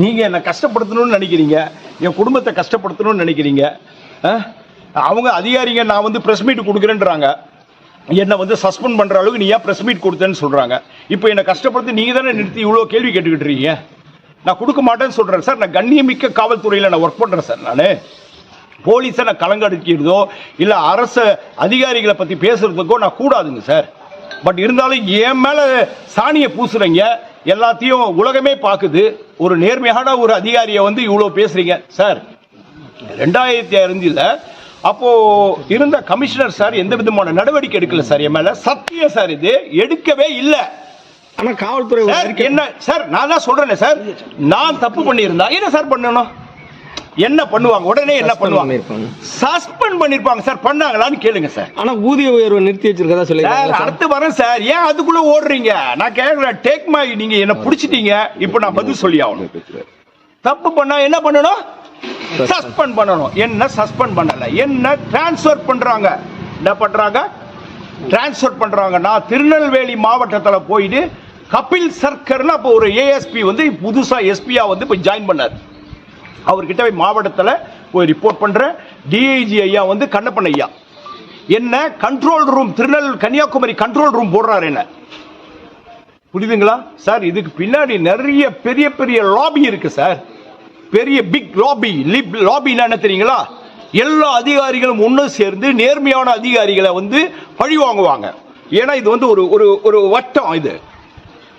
நீங்க என்ன கஷ்டப்படுத்தணும்னு நினைக்கிறீங்க. என் குடும்பத்தை கஷ்டப்படுத்தணும்னு நினைக்கிறீங்க. அவங்க அதிகாரிங்க நான் வந்து பிரஸ் மீட் கொடுக்குறேன்றாங்க. என்னை வந்து சஸ்பெண்ட் பண்ற அளவுக்கு நீ ஏன் பிரஸ் மீட் கொடுத்தேன்னு சொல்றாங்க. இப்போ என்னை கஷ்டப்படுத்தி நீங்க தானே நிறுத்தி இவ்வளோ கேள்வி கேட்டுக்கிட்டு இருக்கீங்க? நான் கொடுக்க மாட்டேன்னு சொல்றேன் சார். நான் கண்ணியமிக்க காவல்துறையில் நான் ஒர்க் பண்றேன் சார் நான். போலீஸை நான் கலங்கடிக்கிறதோ இல்லை அரசு அதிகாரிகளை பற்றி பேசுறதுக்கோ நான் கூடாதுங்க சார். பட் இருந்தாலும் என் மேலே சாணியை பூசுறீங்க. எல்லாத்தையும் உலகமே பார்க்குது. ஒரு நேர்மையான ஒரு அதிகாரியை வந்து இவ்வளோ பேசுறீங்க. சார் ரெண்டாயிரத்தி அஞ்சில் அப்போ இருந்த கமிஷனர் சார் எந்த விதமான நடவடிக்கை எடுக்கல சார்? என் மேல சத்தியம் சார் இது. எடுக்கவே இல்லை. ஆனா காவல்துறை என்ன? சார் நான் தான் சொல்றேனே சார். நான் தப்பு பண்ணியிருந்தா என்ன சார் பண்ணணும்? என்ன பண்ணுவாங்க? உடனே என்ன பண்ணுவாங்க. சஸ்பெண்ட் பண்ணிருப்பாங்க. சார் பண்ணாங்களான்னு கேளுங்க சார். ஆனா ஊதிய உயர்வு நிறுத்தி வச்சிருக்கதா சார். அடுத்து வரேன் சார். ஏன் அதுக்குள்ள ஓடுறீங்க? நான் கேட்கிறேன் டேக் மை நீங்க என்ன புடிச்சிட்டீங்க. இப்போ நான் பதில் சொல்லி ஆகணும் தப்பு பண்ணா என்ன பண்ணணும்? சஸ்பெண்ட். பண்ணணும். என்ன சஸ்பெண்ட் பண்ணல? என்ன டிரான்ஸ்ஃபர் பண்றாங்க? என்ன பண்றாங்க? டிரான்ஸ்ஃபர் பண்றாங்க. நான் திருநெல்வேலி மாவட்டத்துல போயிட்டு கபில் சர்க்கர்னு அப்போ ஒரு ஏஎஸ்பி வந்து புதுசா எஸ்பியா வந்து போய் ஜாயின் பண்ணார். அவர்கிட்ட போய் மாவட்டத்தில் போய் ரிப்போர்ட் பண்ணுற டிஐஜி ஐயா வந்து கண்ணப்பன் ஐயா. என்ன control room Tirunel Kanyakumari control room போடுறாரு என்ன? புரியுதுங்களா? சார் இதுக்கு பின்னாடி நிறைய பெரிய பெரிய லாபி இருக்கு சார் பெரிய பிக் லாபி லிப் லாபின்னா என்ன தெரியுங்களா? எல்லா அதிகாரிகளும் ஒன்று சேர்ந்து நேர்மையான அதிகாரிகளை வந்து பழி வாங்குவாங்க. ஏன்னா இது வந்து ஒரு ஒரு ஒரு வட்டம் இது.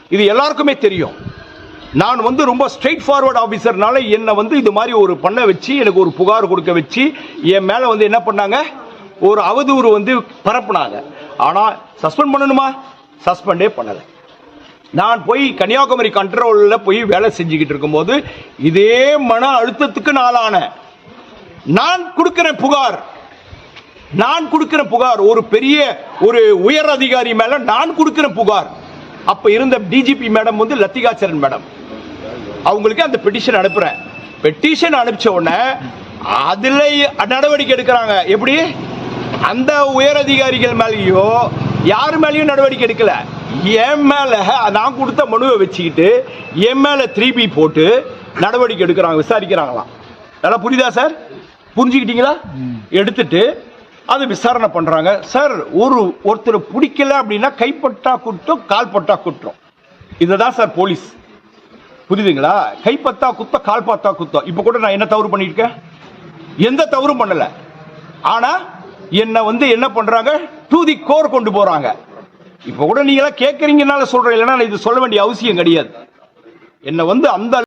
இது எல்லாருக்குமே தெரியும். நான் வந்து ரொம்ப ஸ்ட்ரெயிட் ஃபார்வர்ட் ஆஃபீஸர்னால என்னை வந்து இது மாதிரி ஒரு பண்ண வச்சு எனக்கு ஒரு புகார் கொடுக்க வச்சு என் மேலே வந்து என்ன பண்ணாங்க? ஒரு அவதூறு வந்து பரப்புனாங்க. ஆனால் சஸ்பெண்ட் பண்ணணுமா? சஸ்பெண்டே பண்ணலை. நான் போய் கன்னியாகுமரி கண்ட்ரோலில் போய் வேலை செஞ்சுக்கிட்டு இருக்கும்போது இதே மன அழுத்தத்துக்கு நாளான. நான் கொடுக்கிற புகார் நான் கொடுக்கிற புகார் ஒரு பெரிய ஒரு உயர் அதிகாரி மேல நான் கொடுக்கிற புகார். அப்ப இருந்த டிஜிபி மேடம் வந்து லத்திகாச்சரன் மேடம் அவங்களுக்கு அந்த பெட்டிஷன் அனுப்புறேன். பெட்டிஷன் அனுப்பிச்ச உடனே அதில் நடவடிக்கை எடுக்கிறாங்க. எப்படி? அந்த உயர் அதிகாரிகள் மேலேயோ யார் மேலேயும் நடவடிக்கை எடுக்கல. என் மேலே நான் கொடுத்த மனுவை வச்சுக்கிட்டு என் மேலே த்ரீ போட்டு நடவடிக்கை எடுக்கிறாங்க விசாரிக்கிறாங்களாம். நல்லா புரியுதா சார் புரிஞ்சுக்கிட்டீங்களா? எடுத்துட்டு அது விசாரணை பண்ணுறாங்க சார் ஒரு ஒருத்தர் பிடிக்கல அப்படின்னா கைப்பட்டா குற்றம் கால்பட்டா குற்றம். இதுதான் சார் போலீஸ் புரியுதுங்களா? கைப்பத்தா குத்தம் கால் பார்த்தா குத்தம் இப்போ கூட நான் என்ன தவறு பண்ணியிருக்கேன்? எந்த தவறும் பண்ணல. ஆனா என்ன வந்து என்ன பண்றாங்க? தூதி தி கோர் கொண்டு போறாங்க. இப்போ கூட நீங்க கேட்குறீங்கனால கேட்கறீங்கனால சொல்றேன். இல்லைன்னா இது சொல்ல வேண்டிய அவசியம் கிடையாது. என்ன வந்து அந்த